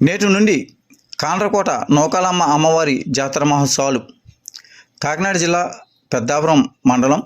నేటి నుండి కాండ్రకోట నౌకాలమ్మ అమ్మవారి జాతర మహోత్సవాలు కాకినాడ జిల్లా పెద్దాపురం మండలం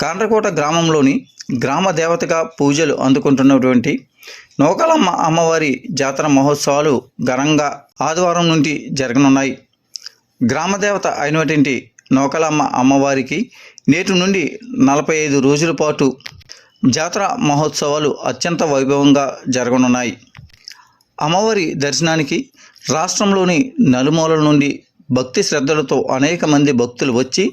కాండ్రకోట గ్రామంలోని గ్రామ దేవతగా పూజలు అందుకుంటున్నటువంటి నౌకాలమ్మ అమ్మవారి జాతర మహోత్సవాలు ఘనంగా ఆదివారం నుండి జరగనున్నాయి. గ్రామదేవత అయినటువంటి నౌకలమ్మ అమ్మవారికి నేటి నుండి నలభై ఐదు రోజుల పాటు జాతర మహోత్సవాలు అత్యంత వైభవంగా జరగనున్నాయి. అమ్మవారి దర్శనానికి రాష్ట్రంలోని నలుమూలల నుండి భక్తి శ్రద్ధలతో అనేక మంది భక్తులు వచ్చి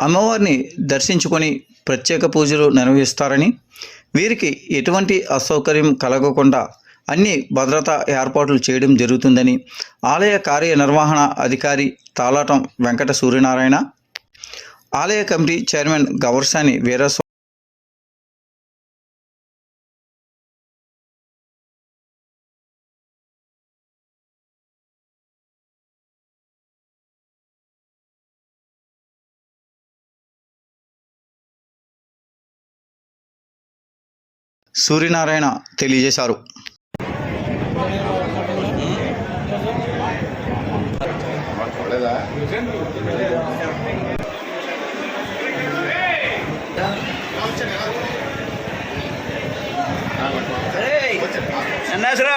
అమ్మవారిని దర్శించుకొని ప్రత్యేక పూజలు నిర్వహిస్తారని వీరికి ఎటువంటి అసౌకర్యం కలగకుండా అన్ని భద్రతా ఏర్పాట్లు చేయడం జరుగుతుందని ఆలయ కార్యనిర్వహణ అధికారి తాలాటం వెంకట సూర్యనారాయణ ఆలయ కమిటీ చైర్మన్ గవర్సాని వీరస్వామి సూర్యనారాయణ తెలియజేశారు. సన్నాసరా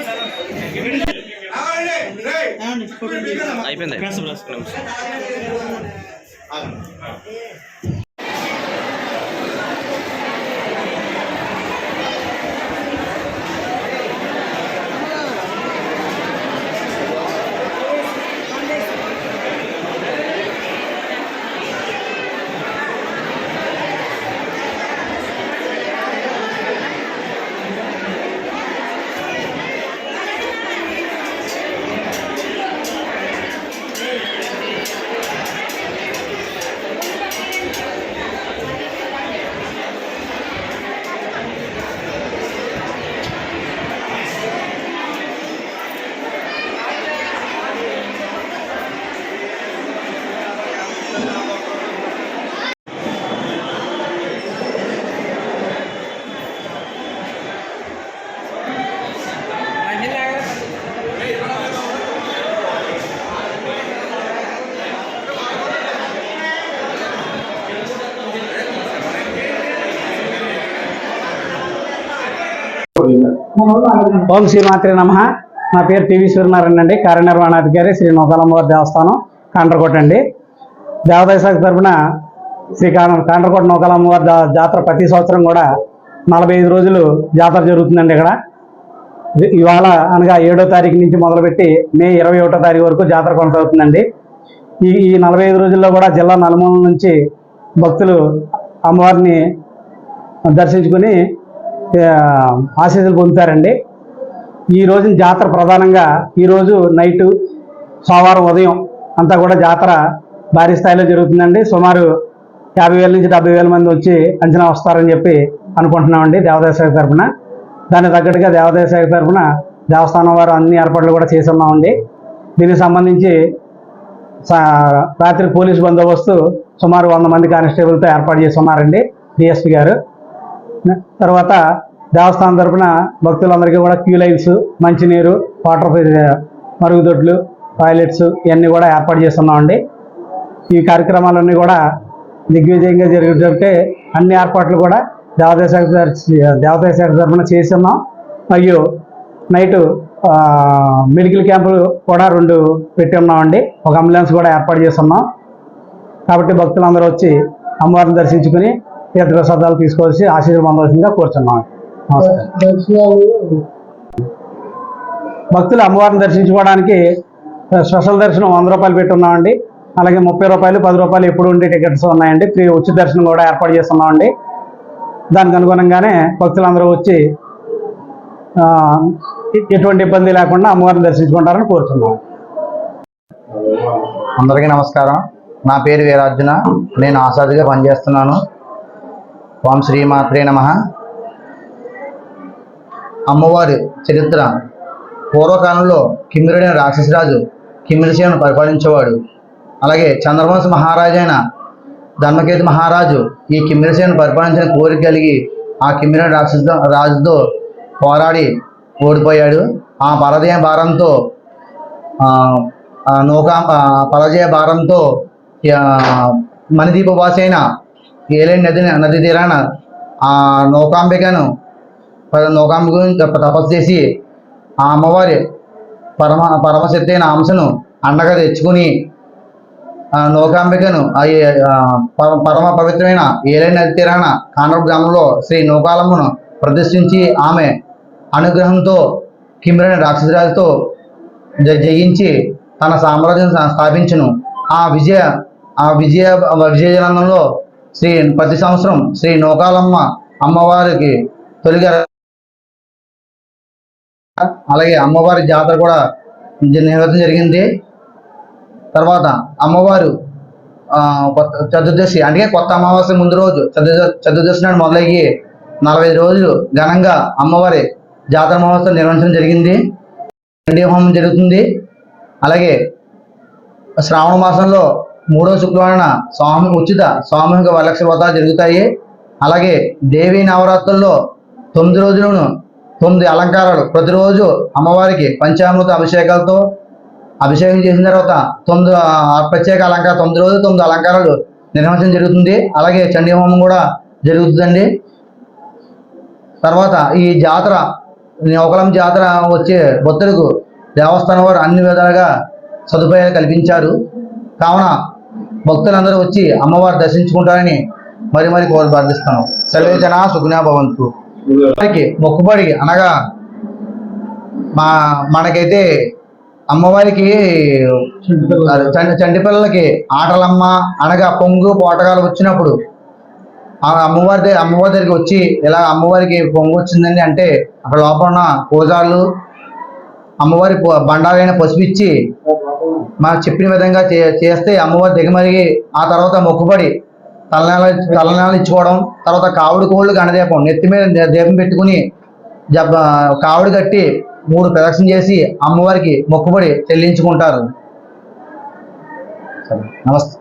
అయిపోయింది. ఓం శ్రీ మాత్రే నమ. నా పేరు టీవీ సూర్యనారాయణ అండి. కార్యనిర్వహణాధికారి శ్రీ నౌకాలమ్మవారి దేవస్థానం కాండ్రకోట అండి. దేవాదాయ శాఖ తరఫున శ్రీ కాండ్రకోట నౌకాలమ్మవారి జాతర ప్రతి సంవత్సరం కూడా నలభై ఐదు రోజులు జాతర జరుగుతుందండి ఇక్కడ. ఇవాళ అనగా ఏడో తారీఖు నుంచి మొదలుపెట్టి మే ఇరవై ఒకటో తారీఖు వరకు జాతర కొనసాగుతుందండి. ఈ ఈ నలభై ఐదు రోజుల్లో కూడా జిల్లా నలుమూల నుంచి భక్తులు అమ్మవారిని దర్శించుకుని ఆశీస్సులు పొందుతారండి. ఈ రోజున జాతర ప్రధానంగా ఈరోజు నైటు సోమవారం ఉదయం అంతా కూడా జాతర భారీ స్థాయిలో జరుగుతుందండి. సుమారు యాభై వేల నుంచి డెబ్బై వేల మంది వచ్చి అంచనా వస్తారని చెప్పి అనుకుంటున్నామండి దేవాదాయ శాఖ తరఫున. దానికి తగ్గట్టుగా దేవాదాయ శాఖ తరఫున దేవస్థానం వారు అన్ని ఏర్పాట్లు కూడా చేసి ఉన్నామండి దీనికి సంబంధించి సా- రాత్రి పోలీస్ బందోబస్తు సుమారు వంద మంది కానిస్టేబుల్తో ఏర్పాటు చేసి ఉన్నారండి గారు. తర్వాత దేవస్థానం తరపున భక్తులందరికీ కూడా క్యూ లైన్స్ మంచినీరు వాటర్ మరుగుదొడ్లు టాయిలెట్స్ ఇవన్నీ కూడా ఏర్పాటు చేస్తున్నామండి. ఈ కార్యక్రమాలన్నీ కూడా దిగ్విజయంగా జరిగేటట్టే అన్ని ఏర్పాట్లు కూడా దేవాదాయ శాఖ దేవాదాయ శాఖ తరఫున చేస్తున్నాం. మరియు నైట్ మెడికల్ క్యాంపులు కూడా రెండు పెట్టి ఉన్నామండి. ఒక అంబులెన్స్ కూడా ఏర్పాటు చేస్తున్నాం. కాబట్టి భక్తులందరూ వచ్చి అమ్మవారిని దర్శించుకుని తీర్థప్రసాదాలు తీసుకొచ్చి తీసుకోవాల్సి ఆశీర్వాదం నమస్కారం. భక్తులు అమ్మవారిని దర్శించుకోవడానికి స్పెషల్ దర్శనం వంద రూపాయలు పెట్టి ఉన్నామండి అలాగే ముప్పై రూపాయలు పది రూపాయలు ఎప్పుడు ఉండే టికెట్స్ ఉన్నాయండి. ఫ్రీ ఉచిత దర్శనం కూడా ఏర్పాటు చేస్తున్నామండి. దానికి అనుగుణంగానే భక్తులందరూ వచ్చి ఎటువంటి ఇబ్బంది లేకుండా అమ్మవారిని దర్శించుకుంటారని కోరుతున్నాం అందరికీ నమస్కారం. నా పేరు వీరార్జున. నేను ఆసాదిగా పనిచేస్తున్నాను. ఓం శ్రీమాత్రే నమ. అమ్మవారి చరిత్ర. పూర్వకాలంలో కిమ్మిరుడైన రాక్షసరాజు కిమ్మిరిసేను పరిపాలించేవాడు. అలాగే చంద్రవంశ మహారాజైన ధర్మకేతు మహారాజు ఈ కిమ్మిరిసేను పరిపాలించిన కోరిక కలిగి ఆ కిమ్మిర రాక్షస రాజుతో పోరాడి ఓడిపోయాడు. ఆ పరదయ భారంతో నౌకా పరాజయ భారంతో ఆ, మణిదీప ఏలేని నదిని నది తీరాన? ఆ నౌకాంబికను నౌకాంబిక తపస్సు చేసి ఆ అమ్మవారి పరమ పరమశక్తి అయిన అంశను అండగా తెచ్చుకుని ఆ నౌకాంబికను పర- పరమ పవిత్రమైన ఏలేని నది తీరాన కానూరు గ్రామంలో శ్రీ నౌకాలమ్మను ప్రదర్శించి ఆమె అనుగ్రహంతో కిమ్రని రాక్షసరాజుతో జ- జయించి తన సామ్రాజ్యం స్థాపించను స్థాపించును. ఆ విజయ ఆ విజయ విజయనందంలో శ్రీ ప్రతి సంవత్సరం శ్రీ నూకాలమ్మ అమ్మవారికి తొలిగా అలాగే అమ్మవారి జాతర కూడా నిర్వహించడం జరిగింది. తర్వాత అమ్మవారు కొత్త చతుర్దశి అంటే కొత్త అమావాస్య ముందు రోజు చతుర్దశి నాడు మొదలయ్యి నలభై ఐదు రోజులు ఘనంగా అమ్మవారి జాతర మహోత్సవం నిర్వహించడం జరిగింది. హోమం జరుగుతుంది. అలాగే శ్రావణ మాసంలో మూడో శుక్రవారం స్వామి ఉచిత సామూహిక వరలక్ష వ్రతాలు జరుగుతాయి. అలాగే దేవీ నవరాత్రుల్లో తొమ్మిది రోజులను తొమ్మిది అలంకారాలు ప్రతిరోజు అమ్మవారికి పంచామృత అభిషేకాలతో అభిషేకం చేసిన తర్వాత తొమ్మిది ప్రత్యేక అలంకారం తొమ్మిది రోజులు తొమ్మిది అలంకారాలు నిర్వహించడం జరుగుతుంది. అలాగే చండీ హోమం కూడా జరుగుతుందండి. తర్వాత ఈ జాతర ఒకలం జాతర వచ్చే భక్తులకు దేవస్థానం వారు అన్ని విధాలుగా సదుపాయాలు కల్పించారు. కావున భక్తులందరూ వచ్చి అమ్మవారు దర్శించుకుంటారని మరి మరి కోరి ప్రార్థిస్తాను సర్వేజన సుగుణా భవంతు. వారికి మొక్కుబడి అనగా మా మనకైతే అమ్మవారికి చండి పిల్లలకి ఆటలమ్మ అనగా పొంగు పోటగాలు వచ్చినప్పుడు ఆ అమ్మవారి దగ్గర అమ్మవారి దగ్గరికి వచ్చి ఇలా అమ్మవారికి పొంగు వచ్చిందండి అంటే అక్కడ లోపల ఉన్న పూజారులు అమ్మవారి బండాలైన పసుపు ఇచ్చి మాకు చెప్పిన విధంగా చే- చేస్తే అమ్మవారి దిగమరిగి ఆ తర్వాత మొక్కుబడి తలనాలు తలనాలు ఇచ్చుకోవడం తర్వాత కావుడి కోళ్ళు గణదీపం నెత్తి మీద దీపం పెట్టుకుని జబ్బ కావుడి కట్టి మూడు ప్రదక్షిణ చేసి అమ్మవారికి మొక్కుబడి చెల్లించుకుంటారు. నమస్తే.